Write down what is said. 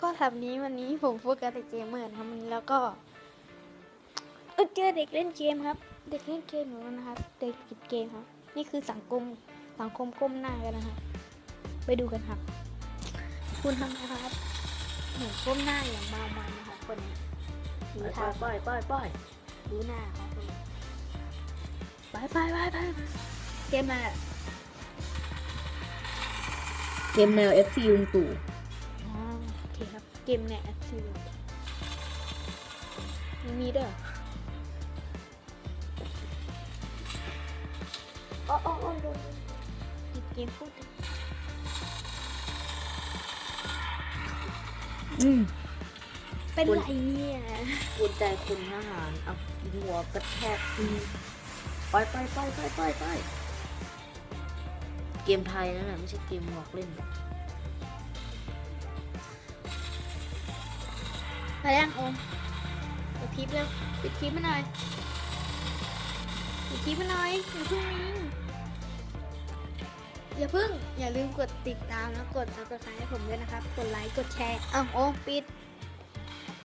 ก็ทำนี้วันนี้ผมโฟกัสแต่เกมเมอร์นะครับแล้วก็เออเจอเด็กเล่นเกมครับ เด็กเล่นเกมเหมือนกันนะครับ เด็กติดเกมครับ นี่คือสังคมสังคมก้มหน้ากันนะครับ ไปดูกันครับ คุณทำนะครับเหมือนก้มหน้าอย่างเมามันนะครับคนนี้ดูไปท่าไปไปไปดูหน้าเขาคนนี้ไปไปไปไปเกมอะไรอะเกมแนว FC ลุงตู่ มเนี่ยแอคทีฟมีมีด้วยออ๋ออ๋ออ๋อโดนติดเกมพูดอืมเป็นไรเนี่ยกุญใจคุณทหารเอาหัวกระแทกไปไปไปไปไปไปเกมไทยนั่นแหละไม่ใช่เกมหอกเล่น ไปยังโอมปิดคลิปเร็วปิดคลิปมาหน่อยปิดคลิปมาหน่อยอย่าเพิ่งมิงอย่าเพิ่งอย่าลืมกดติดตามแล้วกด subscribe ให้ผมด้วยนะครับ กดไลค์กดแชร์อ้าวโอมปิด